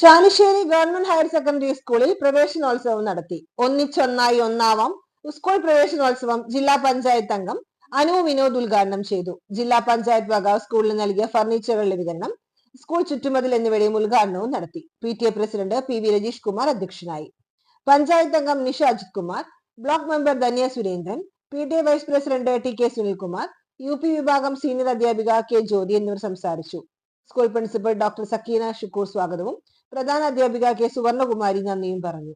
Chalissery government higher secondary സ്കൂളിൽ പ്രവേശനോത്സവം നടത്തി. ഒന്നിച്ചൊന്നായി ഒന്നാവാം സ്കൂൾ പ്രവേശനോത്സവം ജില്ലാ പഞ്ചായത്ത് അംഗം അനു വിനോദ് ഉദ്ഘാടനം ചെയ്തു. ജില്ലാ പഞ്ചായത്ത് വക സ്കൂളിന് നൽകിയ ഫർണിച്ചറുകളുടെ വിതരണം സ്കൂൾ ചുറ്റുമതിൽ എന്നിവയുടെയും ഉദ്ഘാടനവും നടത്തി. P T A president P V Rajeesh Kumar അധ്യക്ഷനായി. പഞ്ചായത്ത് അംഗം Nisha Ajith Kumar block member Dhanya Surendran P T A vice president T K Sunilkumar U P വിഭാഗം സീനിയർ അധ്യാപിക കെ ജ്യോതി എന്നിവർ സംസാരിച്ചു. School principal doctor Sakeena Shukkoor സ്വാഗതവും പ്രധാന അധ്യാപിക K Suvarnakumari നന്ദിയും പറഞ്ഞു